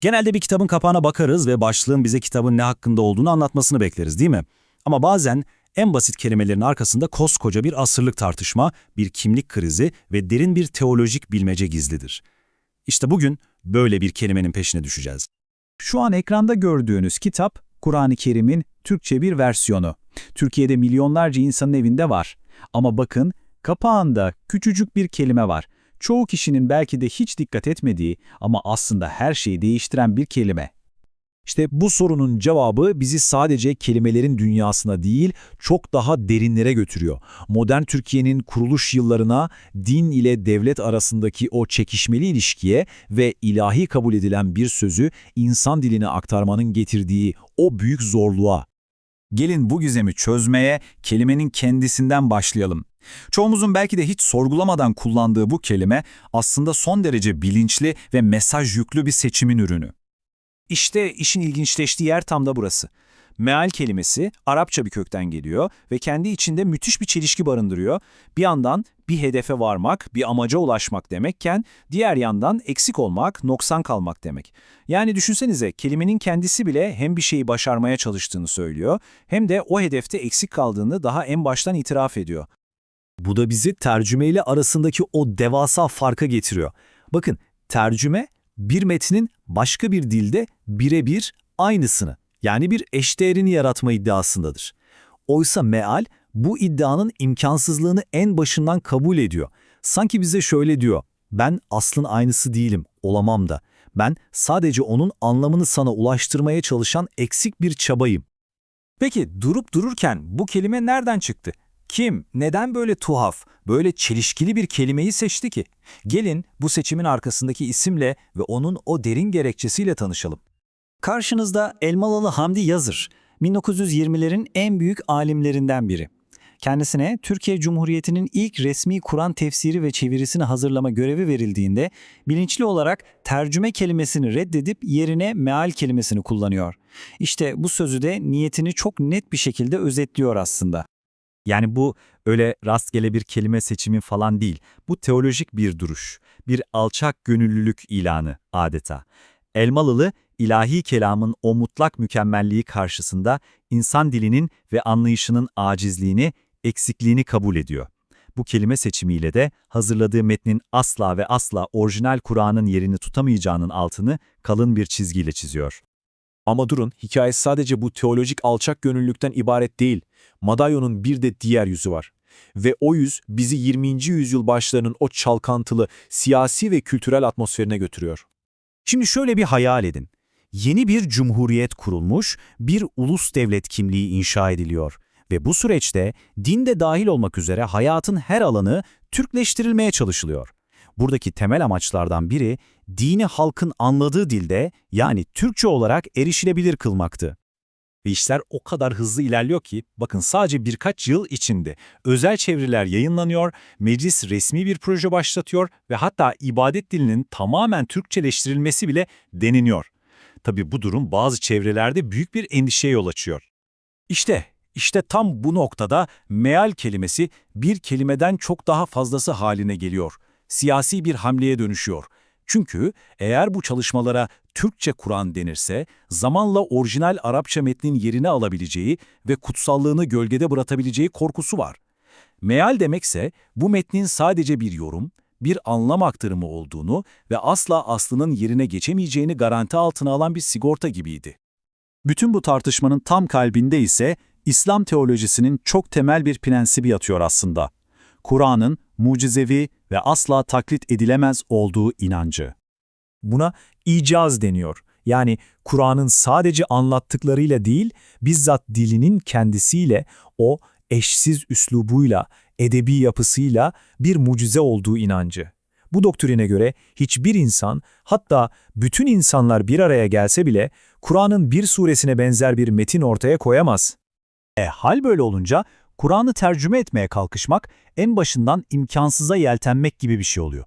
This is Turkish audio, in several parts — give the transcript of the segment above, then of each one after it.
Genelde bir kitabın kapağına bakarız ve başlığın bize kitabın ne hakkında olduğunu anlatmasını bekleriz değil mi? Ama bazen en basit kelimelerin arkasında koskoca bir asırlık tartışma, bir kimlik krizi ve derin bir teolojik bilmece gizlidir. İşte bugün böyle bir kelimenin peşine düşeceğiz. Şu an ekranda gördüğünüz kitap, Kur'an-ı Kerim'in Türkçe bir versiyonu. Türkiye'de milyonlarca insanın evinde var. Ama bakın, kapağında küçücük bir kelime var. Çoğu kişinin belki de hiç dikkat etmediği ama aslında her şeyi değiştiren bir kelime. İşte bu sorunun cevabı bizi sadece kelimelerin dünyasına değil, çok daha derinlere götürüyor. Modern Türkiye'nin kuruluş yıllarına, din ile devlet arasındaki o çekişmeli ilişkiye ve ilahi kabul edilen bir sözü insan diline aktarmanın getirdiği o büyük zorluğa. Gelin bu gizemi çözmeye kelimenin kendisinden başlayalım. Çoğumuzun belki de hiç sorgulamadan kullandığı bu kelime aslında son derece bilinçli ve mesaj yüklü bir seçimin ürünü. İşte işin ilginçleştiği yer tam da burası. Meal kelimesi Arapça bir kökten geliyor ve kendi içinde müthiş bir çelişki barındırıyor. Bir yandan bir hedefe varmak, bir amaca ulaşmak demekken diğer yandan eksik olmak, noksan kalmak demek. Yani düşünsenize kelimenin kendisi bile hem bir şeyi başarmaya çalıştığını söylüyor hem de o hedefte eksik kaldığını daha en baştan itiraf ediyor. Bu da bizi tercümeyle arasındaki o devasa farka getiriyor. Bakın, tercüme bir metnin başka bir dilde birebir aynısını, yani bir eşdeğerini yaratma iddiasındadır. Oysa meal bu iddianın imkansızlığını en başından kabul ediyor. Sanki bize şöyle diyor, ben aslın aynısı değilim, olamam da. Ben sadece onun anlamını sana ulaştırmaya çalışan eksik bir çabayım. Peki durup dururken bu kelime nereden çıktı? Kim, neden böyle tuhaf, böyle çelişkili bir kelimeyi seçti ki? Gelin bu seçimin arkasındaki isimle ve onun o derin gerekçesiyle tanışalım. Karşınızda Elmalılı Hamdi Yazır, 1920'lerin en büyük alimlerinden biri. Kendisine Türkiye Cumhuriyeti'nin ilk resmi Kur'an tefsiri ve çevirisini hazırlama görevi verildiğinde bilinçli olarak tercüme kelimesini reddedip yerine meal kelimesini kullanıyor. İşte bu sözü de niyetini çok net bir şekilde özetliyor aslında. Yani bu öyle rastgele bir kelime seçimi falan değil. Bu teolojik bir duruş, bir alçak gönüllülük ilanı adeta. Elmalılı, ilahi kelamın o mutlak mükemmelliği karşısında insan dilinin ve anlayışının acizliğini, eksikliğini kabul ediyor. Bu kelime seçimiyle de hazırladığı metnin asla ve asla orijinal Kur'an'ın yerini tutamayacağının altını kalın bir çizgiyle çiziyor. Ama durun, hikaye sadece bu teolojik alçak gönüllülükten ibaret değil. Madalyonun bir de diğer yüzü var. Ve o yüz bizi 20. yüzyıl başlarının o çalkantılı, siyasi ve kültürel atmosferine götürüyor. Şimdi şöyle bir hayal edin. Yeni bir cumhuriyet kurulmuş, bir ulus devlet kimliği inşa ediliyor. Ve bu süreçte din de dahil olmak üzere hayatın her alanı Türkleştirilmeye çalışılıyor. Buradaki temel amaçlardan biri dini halkın anladığı dilde yani Türkçe olarak erişilebilir kılmaktı. Ve işler o kadar hızlı ilerliyor ki bakın sadece birkaç yıl içinde özel çeviriler yayınlanıyor, meclis resmi bir proje başlatıyor ve hatta ibadet dilinin tamamen Türkçeleştirilmesi bile deneniyor. Tabi bu durum bazı çevrelerde büyük bir endişeye yol açıyor. İşte, işte tam bu noktada meal kelimesi bir kelimeden çok daha fazlası haline geliyor. Siyasi bir hamleye dönüşüyor. Çünkü eğer bu çalışmalara Türkçe Kur'an denirse, zamanla orijinal Arapça metnin yerini alabileceği ve kutsallığını gölgede bırakabileceği korkusu var. Meal demekse bu metnin sadece bir yorum, bir anlam aktarımı olduğunu ve asla aslının yerine geçemeyeceğini garanti altına alan bir sigorta gibiydi. Bütün bu tartışmanın tam kalbinde ise İslam teolojisinin çok temel bir prensibi yatıyor aslında. Kur'an'ın mucizevi ve asla taklit edilemez olduğu inancı. Buna icaz deniyor. Yani Kur'an'ın sadece anlattıklarıyla değil, bizzat dilinin kendisiyle, o eşsiz üslubuyla, edebi yapısıyla bir mucize olduğu inancı. Bu doktrine göre hiçbir insan, hatta bütün insanlar bir araya gelse bile Kur'an'ın bir suresine benzer bir metin ortaya koyamaz. E hal böyle olunca Kur'an'ı tercüme etmeye kalkışmak en başından imkansıza yeltenmek gibi bir şey oluyor.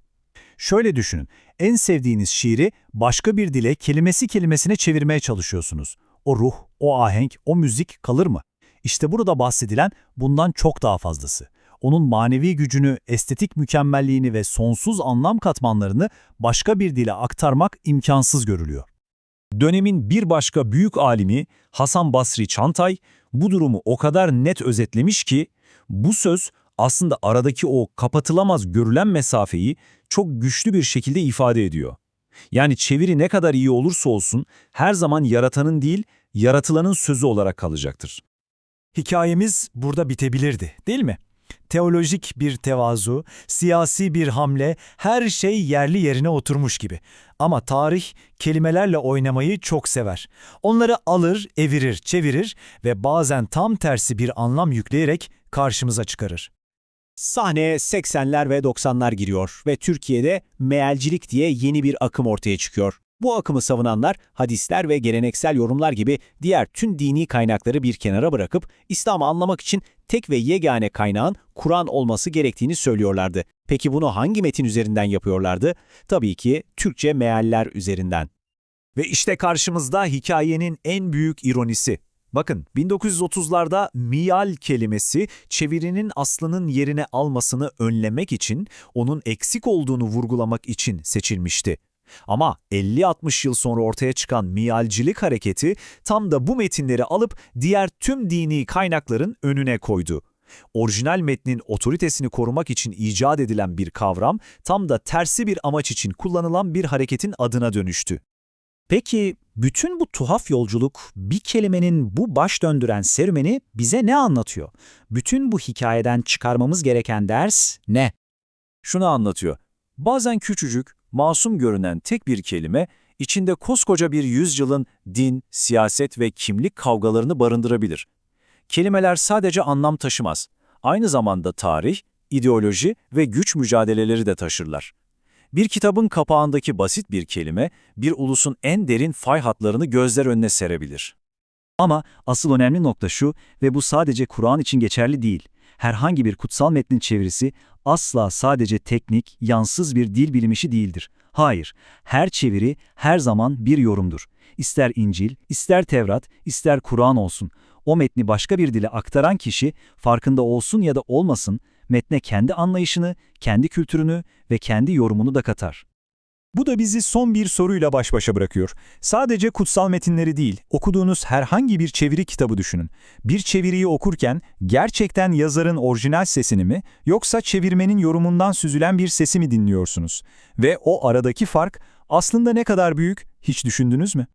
Şöyle düşünün, en sevdiğiniz şiiri başka bir dile kelimesi kelimesine çevirmeye çalışıyorsunuz. O ruh, o ahenk, o müzik kalır mı? İşte burada bahsedilen bundan çok daha fazlası. Onun manevi gücünü, estetik mükemmelliğini ve sonsuz anlam katmanlarını başka bir dile aktarmak imkansız görülüyor. Dönemin bir başka büyük alimi Hasan Basri Çantay bu durumu o kadar net özetlemiş ki bu söz aslında aradaki o kapatılamaz görülen mesafeyi çok güçlü bir şekilde ifade ediyor. Yani çeviri ne kadar iyi olursa olsun her zaman yaratanın değil, yaratılanın sözü olarak kalacaktır. Hikayemiz burada bitebilirdi, değil mi? Teolojik bir tevazu, siyasi bir hamle, her şey yerli yerine oturmuş gibi. Ama tarih kelimelerle oynamayı çok sever. Onları alır, evirir, çevirir ve bazen tam tersi bir anlam yükleyerek karşımıza çıkarır. Sahneye 80'ler ve 90'lar giriyor ve Türkiye'de mealcilik diye yeni bir akım ortaya çıkıyor. Bu akımı savunanlar hadisler ve geleneksel yorumlar gibi diğer tüm dini kaynakları bir kenara bırakıp İslam'ı anlamak için tek ve yegane kaynağın Kur'an olması gerektiğini söylüyorlardı. Peki bunu hangi metin üzerinden yapıyorlardı? Tabii ki Türkçe mealler üzerinden. Ve işte karşımızda hikayenin en büyük ironisi. Bakın 1930'larda miyal kelimesi çevirinin aslının yerine almasını önlemek için, onun eksik olduğunu vurgulamak için seçilmişti. Ama 50-60 yıl sonra ortaya çıkan miyalcilik hareketi tam da bu metinleri alıp diğer tüm dini kaynakların önüne koydu. Orijinal metnin otoritesini korumak için icat edilen bir kavram tam da tersi bir amaç için kullanılan bir hareketin adına dönüştü. Peki bütün bu tuhaf yolculuk, bir kelimenin bu baş döndüren serüveni bize ne anlatıyor? Bütün bu hikayeden çıkarmamız gereken ders ne? Şunu anlatıyor. Bazen küçücük, masum görünen tek bir kelime, içinde koskoca bir yüzyılın din, siyaset ve kimlik kavgalarını barındırabilir. Kelimeler sadece anlam taşımaz. Aynı zamanda tarih, ideoloji ve güç mücadeleleri de taşırlar. Bir kitabın kapağındaki basit bir kelime, bir ulusun en derin fay hatlarını gözler önüne serebilir. Ama asıl önemli nokta şu ve bu sadece Kur'an için geçerli değil. Herhangi bir kutsal metnin çevirisi asla sadece teknik, yansız bir dil bilimi işi değildir. Hayır, her çeviri her zaman bir yorumdur. İster İncil, ister Tevrat, ister Kur'an olsun. O metni başka bir dile aktaran kişi farkında olsun ya da olmasın metne kendi anlayışını, kendi kültürünü ve kendi yorumunu da katar. Bu da bizi son bir soruyla baş başa bırakıyor. Sadece kutsal metinleri değil, okuduğunuz herhangi bir çeviri kitabı düşünün. Bir çeviriyi okurken gerçekten yazarın orijinal sesini mi yoksa çevirmenin yorumundan süzülen bir sesi mi dinliyorsunuz? Ve o aradaki fark aslında ne kadar büyük hiç düşündünüz mü?